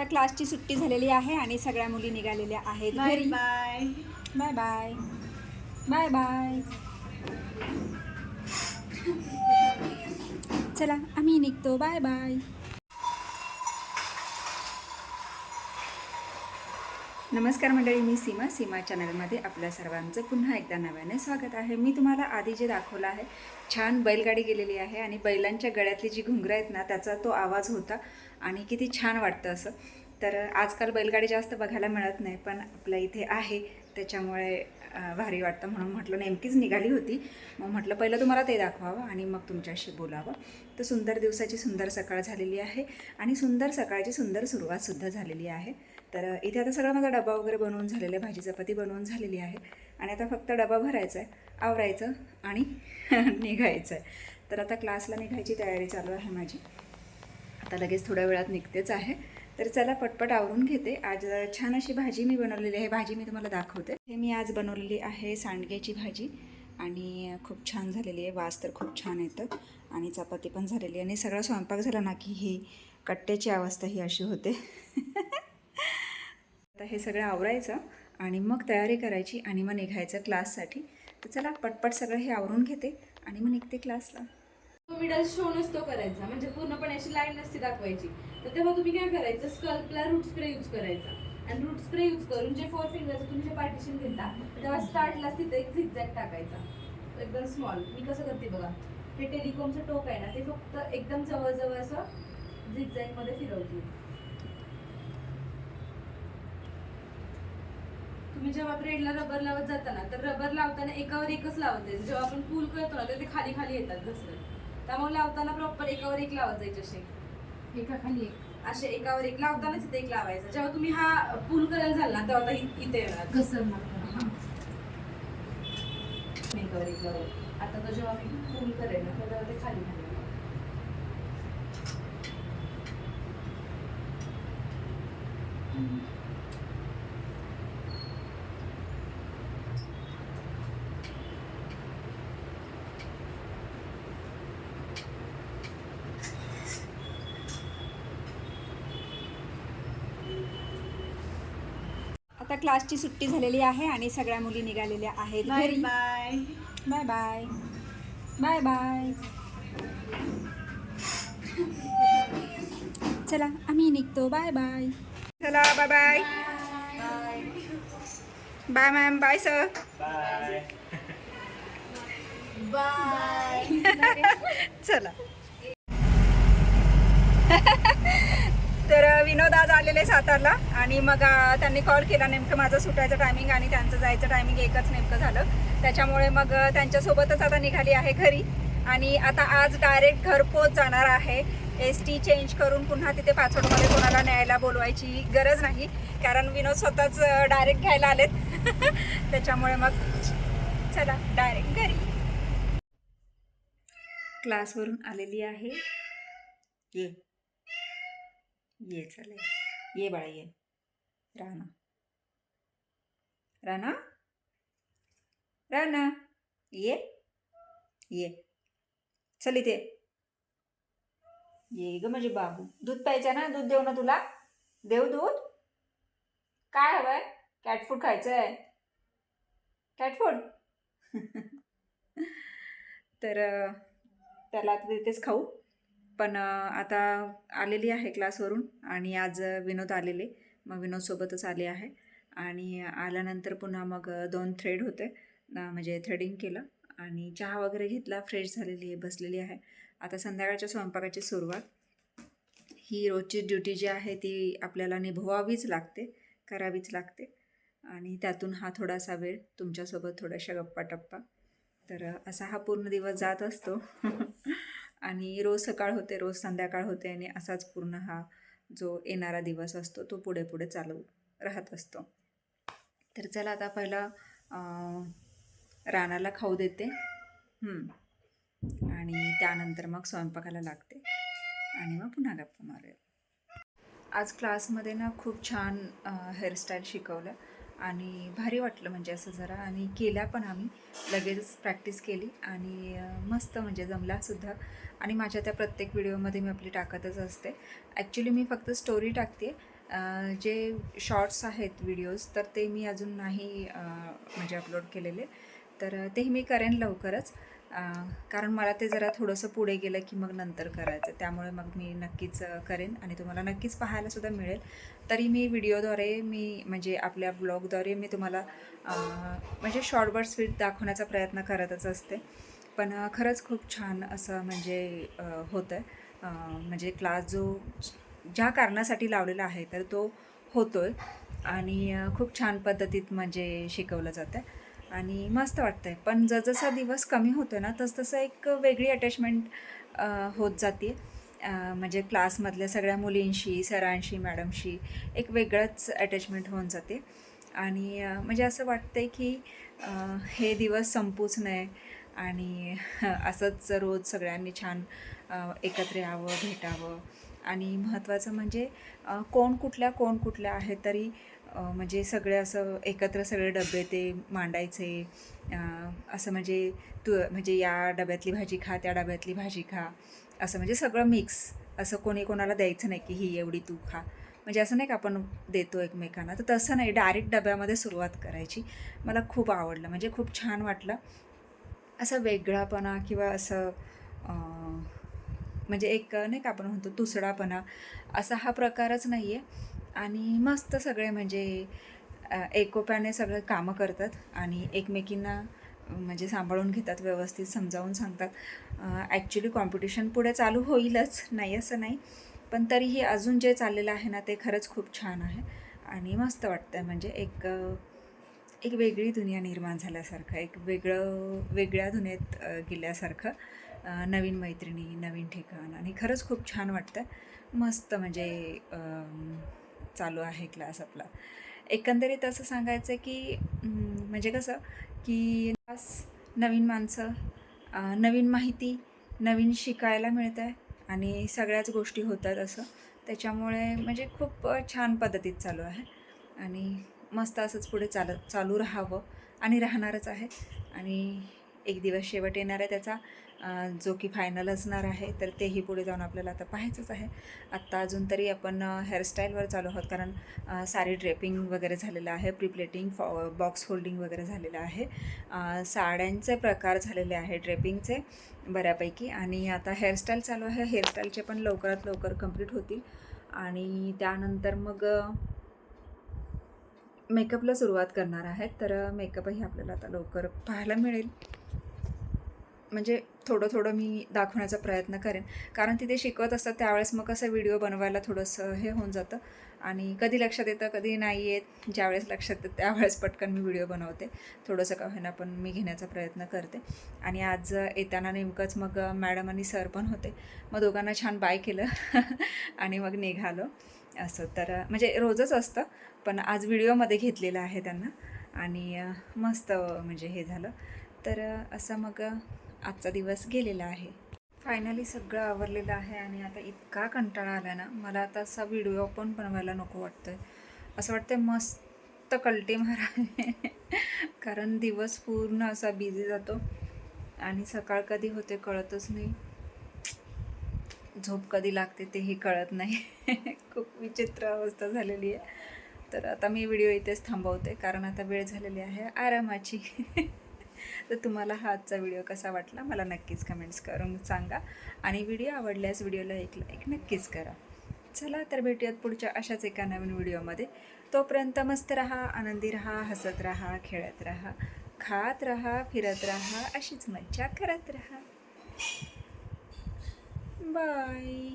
आता क्लासची सुट्टी झालेली आहे आणि सगळ्या मुली निघालेल्या आहेत bye bye bye. Bye bye. चला आम्ही निघतो. Bye bye. नमस्कार मंडळी मी सीमा. सीमा चॅनलमध्ये आपल्या सर्वांचं पुन्हा एकदा नव्याने स्वागत आहे. मी तुम्हाला आधी जे दाखवलं आहे छान बैलगाडी गेलेली आहे आणि बैलांच्या गळ्यातली जी घुंगरं आहेत ना त्याचा तो आवाज होता. आणि किती छान वाटतं असं. तर आजकाल बैलगाडी जास्त बघायला मिळत नाही पण आपल्या इथे आहे. त्याच्यामुळे भारी वाटतं म्हणून म्हटलं नेमकीच निघाली होती. मग म्हटलं पहिलं तुम्हाला ते दाखवावं आणि मग तुमच्याशी बोलावं. तर सुंदर दिवसाची सुंदर सकाळ झालेली आहे आणि सुंदर सकाळची सुंदर सुरुवातसुद्धा झालेली आहे. तर इथे आता सगळा माझा डबा वगैरे बनवून झालेला आहे भाजी चपाती बनवून झालेली आहे. आणि आता फक्त डबा भरायचा आहे आवरायचं आणि निघायचं आहे तर आता क्लासला निघायची तयारी चालू आहे माझी. आता लगेच थोड्या वेळात निघतेच आहे. तर चला पटपट आवरून घेते. आज छान अशी भाजी मी बनवलेली आहे. भाजी मी तुम्हाला दाखवते. हे मी आज बनवलेली आहे सांडग्याची भाजी. आणि खूप छान झालेली आहे. वास तर खूप छान येतं. आणि चपाती पण झालेली आहे. आणि सगळा स्वयंपाक झाला ना की ही कट्ट्याची अवस्था ही अशी होते. आता हे सगळं आवरायचं आणि मग तयारी करायची आणि मग निघायचं क्लाससाठी. तर चला पटपट सगळं हे आवरून घेते आणि मग निघते क्लासला. मिडल शो नसतो करायचा. म्हणजे पूर्णपणे अशी लाईन नसती दाखवायची. तर तेव्हा तुम्ही काय करायचं? स्कल्पला रूट स्प्रे यूज करायचा. आणि रूट स्प्रे यूज करून जे फोर फिंगरचं तुम्ही जे पार्टिशन घेता तेव्हा स्टार्टला तिथे एक झिगझॅग टाकायचा. एकदम स्मॉल मी कसं करते बघा? हे टेलिकॉमचं टोक आहे ना ते फक्त एकदम जवळजवळ असं झिगझॅगमध्ये फिरवते. तुम्ही जेव्हा ब्रेडला रबर लावत जाताना तर रबर लावताना एकावर एकच लावत आहे जेव्हा आपण पूल करतो ना तर ते खाली खाली येतात घसरत. त्यामुळे लावताना प्रॉपर एकावर एक लावत जायचे असे. एका खाली एक. असे एकावर एक लावतानाच इथे एक लावायचा. जेव्हा तुम्ही हा पूल करायला झाला ना तेव्हा इथे येणार. घसरणार एकावर एक लावून आता तो जेव्हा मी पूल करेन ना तेव्हा ते खाली खाली येणार. आता क्लासची सुट्टी झालेली आहे आणि सगळ्या मुली निघालेल्या आहेत घरी. Bye bye bye bye bye चला आम्ही निघतो. बाय बाय चला bye bye bye ma'am bye sir bye चला विनोद आज आलेले सातारला आणि मग त्यांनी कॉल केला. नेमकं माझं सुटायचं टायमिंग आणि त्यांचं जायचं टायमिंग एकच नेमकं झालं. त्याच्यामुळे मग त्यांच्यासोबतच आता निघाली आहे घरी. आणि आता आज डायरेक्ट घरपोच जाणार आहे. एस टी चेंज करून पुन्हा तिथे पाचोडमध्ये कोणाला न्यायला बोलवायची गरज नाही. कारण विनोद स्वतःच डायरेक्ट घ्यायला आलेत. त्याच्यामुळे मग चला डायरेक्ट घरी. क्लासवरून आलेली आहे. ये ये चले ये बाळा ये। राणा। राणा? राणा। ये। ये। चल इथे। ये ग म्हणजे बाबू। दूध प्यायचं ना? दूध देऊ ना तुला? देऊ दूध? काय हवंय? कॅट फूड खायचं आहे कॅट फूड तर त्याला आता तिथेच खाऊ. पण आता आलेली आहे क्लासवरून आणि आज विनोद आलेले. मग विनोदसोबतच आले आहे. आणि आल्यानंतर पुन्हा मग दोन थ्रेड होते. म्हणजे थ्रेडिंग केलं आणि चहा वगैरे घेतला फ्रेश झालेली आहे बसलेली आहे. आता संध्याकाळच्या स्वयंपाकाची सुरुवात. ही रोजची ड्युटी जी आहे ती आपल्याला निभवावीच लागते करावीच लागते. आणि त्यातून हा थोडासा वेळ तुमच्यासोबत थोड्याशा गप्पा टप्पा तर असा हा पूर्ण दिवस जात असतो. आणि रोज सकाळ होते रोज संध्याकाळ होते आणि असाच पूर्ण हा जो येणारा दिवस असतो तो पुढे पुढे चालू राहत असतो. तर चला आता पहिला रानाला खाऊ देते. आणि त्यानंतर मग स्वयंपाकाला लागते. आणि मग पुन्हा गप्पा मारेल आज क्लासमध्ये ना खूप छान हेअरस्टाईल शिकवलं. आणि भारी वाटलं म्हणजे असं जरा. आणि केल्या पण आम्ही. लगेच प्रॅक्टिस केली आणि मस्त म्हणजे जमलासुद्धा आणि माझ्या त्या प्रत्येक व्हिडिओमध्ये मी आपली टाकतच असते. ॲक्च्युली मी फक्त स्टोरी टाकते. जे शॉर्ट्स आहेत व्हिडिओज तर ते मी अजून नाही म्हणजे अपलोड केलेले. तर तेही मी करेन लवकरच. कारण मला ते जरा थोडंसं पुढे गेलं की मग नंतर करायचं. त्यामुळे मग मी नक्कीच करेन आणि तुम्हाला नक्कीच पाहायलासुद्धा मिळेल. तरी मी व्हिडिओद्वारे मी म्हणजे आपल्या ब्लॉगद्वारे मी तुम्हाला म्हणजे शॉर्ट बर्ड स्वीट दाखवण्याचा प्रयत्न करतच असते. पण खरंच खूप छान असं म्हणजे होतं आहे म्हणजे क्लास जो ज्या कारणासाठी लावलेला आहे तर तो होतो आहे आणि खूप छान पद्धतीत म्हणजे शिकवलं जातं आहे आणि मस्त वाटतं आहे पण जसजसा दिवस कमी होतो ना तसतसं एक वेगळी अटॅचमेंट होत जाते म्हणजे क्लासमधल्या सगळ्या मुलींशी सरांशी मॅडमशी एक वेगळंच अटॅचमेंट होऊन जाते. आणि म्हणजे असं वाटतं आहे की हे दिवस संपूच नये आणि असंच रोज सगळ्यांनी छान एकत्र यावं भेटावं. आणि महत्त्वाचं म्हणजे कोण कुठल्या कोण कुठल्या आहेत तरी म्हणजे सगळे असं एकत्र सगळे डबे ते मांडायचे. असं म्हणजे तू म्हणजे या डब्यातली भाजी खा त्या डब्यातली भाजी खा. असं म्हणजे सगळं मिक्स असं कोणी कोणाला द्यायचं नाही की ही एवढी तू खा. म्हणजे असं नाही का आपण देतो एकमेकांना. तर तसं नाही. डायरेक्ट डब्यामध्ये सुरुवात करायची. मला खूप आवडलं. म्हणजे खूप छान वाटलं. असं वेगळापणा किंवा असं म्हणजे एक नाही का आपण म्हणतो तुसडापणा. असा हा प्रकारच नाही आहे आणि मस्त सगळे म्हणजे एकोप्याने सगळे कामं करतात आणि एकमेकींना म्हणजे सांभाळून घेतात व्यवस्थित समजावून सांगतात. ॲक्च्युली कॉम्पिटिशन पुढे चालू होईलच नाही असं नाही. पण तरीही अजून जे चाललेलं आहे ना ते खरंच खूप छान आहे. आणि मस्त वाटतं आहे म्हणजे एक एक वेगळी दुनिया निर्माण झाल्यासारखं एक वेगळं वेगळ्या दुनियेत गेल्यासारखं नवीन मैत्रिणी नवीन ठिकाण. आणि खरंच खूप छान वाटतं मस्त म्हणजे चालू आहे क्लास आपला. एकंदरीत असं सांगायचं की म्हणजे कसं की क्लास नवीन माणसं नवीन माहिती नवीन शिकायला मिळतं आहे आणि सगळ्याच गोष्टी होतात असं. त्याच्यामुळे म्हणजे खूप छान पद्धतीत चालू आहे आणि मस्त असंच पुढे चालत चालू राहावं आणि राहणारच आहे. आणि एक दिवस शेवट येणार आहे त्याचा. जो की फायनल असणार आहे तर तेही पुढे जाऊन आपल्याला आता पाहायचंच आहे. आत्ता अजून तरी आपण हेअरस्टाईलवर चालू आहोत कारण साडी ड्रेपिंग वगैरे झालेलं आहे प्रिप्लेटिंग फॉ बॉक्स होल्डिंग वगैरे झालेलं आहे. साड्यांचे प्रकार झालेले आहे ड्रेपिंगचे बऱ्यापैकी. आणि आता हेअरस्टाईल चालू आहे. हेअरस्टाईलचे पण लवकरात लवकर कंप्लीट होतील. आणि त्यानंतर मग मेकअपला सुरुवात करणार आहेत. तर मेकअपही आपल्याला आता लवकर पाहायला मिळेल. म्हणजे थोडं थोडं मी दाखवण्याचा प्रयत्न करेन. कारण तिथे शिकवत असतात त्यावेळेस मग कसं व्हिडिओ बनवायला थोडंसं हे होऊन जातं. आणि कधी लक्षात येतं कधी नाही येत. ज्यावेळेस लक्षात येतं त्यावेळेस पटकन मी व्हिडिओ बनवते. थोडंसं का होईना पण मी घेण्याचा प्रयत्न करते. आणि आज येताना नेमकंच मग मॅडम आणि सर पण होते. मग दोघांना छान बाय केलं आणि मग निघालो. असं तर म्हणजे रोजच असतं. पण आज व्हिडिओमध्ये घेतलेलं आहे त्यांना. आणि मस्त म्हणजे हे झालं. तर असा असं मग आजचा दिवस गेलेला आहे. फायनली सगळं आवरलेलं आहे आणि आता इतका कंटाळा आला ना मला आता असा व्हिडिओ पण बनवायला नको वाटतंय. असं वाटतंय मस्त कलटी मारावे. कारण दिवस पूर्ण असा बिझी जातो आणि सकाळ कधी होते कळतच नाही. झोप कधी लागते तेही कळत नाही. खूप विचित्र अवस्था झालेली आहे. तर आता मी व्हिडिओ इथेच थांबवते कारण आता वेळ झालेली आहे आरामाची. तर तुम्हाला हा आजचा व्हिडिओ कसा वाटला मला नक्कीच कमेंट्स करून सांगा. आणि व्हिडिओ आवडल्यास व्हिडिओला एक लाईक नक्कीच करा. चला तर भेटूयात पुढच्या अशाच एका नवीन व्हिडिओमध्ये. तोपर्यंत मस्त राहा आनंदी राहा हसत राहा खेळत राहा खात राहा फिरत राहा अशीच मज्जा करत राहा. बाय